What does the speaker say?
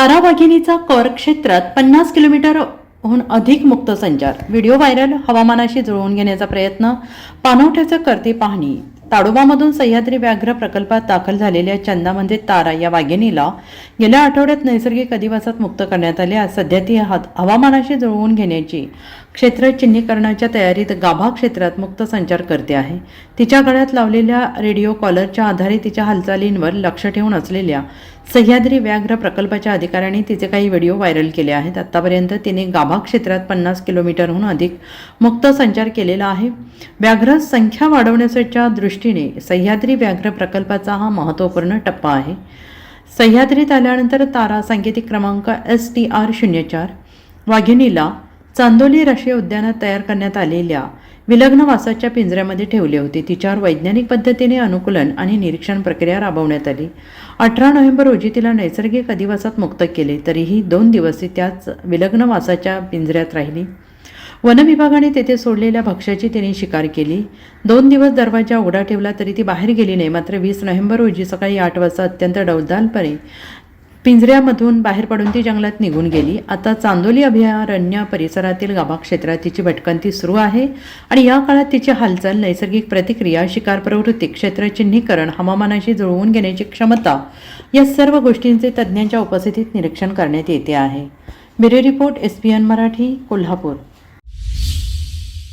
तारा वाघिणीचा कर क्षेत्रात पन्नास किलोमीटरहून अधिक मुक्त संचार व्हिडिओ व्हायरल हवामानाशी जुळवून घेण्याचा प्रयत्न पानवठ्याचं करते पाहणी. ताडोबामधून सह्याद्री व्याघ्र प्रकल्पात दाखल झालेल्या चंदामध्ये तारा या वाघिणीला गेल्या आठवड्यात नैसर्गिक अधिवासात मुक्त करण्यात आले. आज सध्या ती हवामानाशी जुळवून घेण्याची क्षेत्र चिन्हीकरणाच्या तयारीत गाभा क्षेत्रात मुक्त संचार करते आहे. तिच्या गळ्यात लावलेल्या रेडिओ कॉलरच्या आधारे तिच्या हालचालींवर लक्ष ठेवून असलेल्या सह्याद्री व्याघ्र प्रकल्पाच्या अधिकाऱ्यांनी तिचे काही व्हिडिओ व्हायरल केले आहेत. आतापर्यंत तिने गाभा क्षेत्रात पन्नास किलोमीटरहून अधिक मुक्त संचार केलेला आहे. व्याघ्र संख्या वाढवण्याच्या दृष्टीने सह्याद्री व्याघ्र प्रकल्पाचा हा महत्त्वपूर्ण टप्पा आहे. सह्याद्रीत आल्यानंतर तारा सांकेतिक क्रमांक एस टी आर शून्य चार वाघिणीला चांदोली राष्ट्रीय उद्यानात तयार करण्यात आलेल्या विलग्न वासाच्या पिंजऱ्यामध्ये ठेवले होते. तिच्यावर वैज्ञानिक पद्धतीने अनुकूलन आणि निरीक्षण प्रक्रिया राबवण्यात आली. अठरा नोव्हेंबर रोजी तिला नैसर्गिक अधिवासात मुक्त केले तरीही दोन दिवस ती त्याच विलग्न वासाच्या पिंजऱ्यात राहिली. वनविभागाने तेथे सोडलेल्या भक्ष्याची तिने शिकार केली. दोन दिवस दरवाजा उघडा ठेवला तरी ती बाहेर गेली नाही. मात्र वीस नोव्हेंबर रोजी सकाळी आठ वाजता अत्यंत डौलदालपणे पिंजऱ्यामधून बाहेर पडून ती जंगलात निघून गेली. आता चांदोली अभयारण्य परिसरातील गाभा क्षेत्रात तिची भटकंती सुरू आहे आणि या काळात तिची हालचाल नैसर्गिक प्रतिक्रिया शिकार प्रवृत्ती क्षेत्र चिन्हीकरण हवामानाशी जुळवून घेण्याची क्षमता या सर्व गोष्टींचे तज्ज्ञांच्या उपस्थितीत निरीक्षण करण्यात येते आहे. Bureau report S P N Marathi Kolhapur.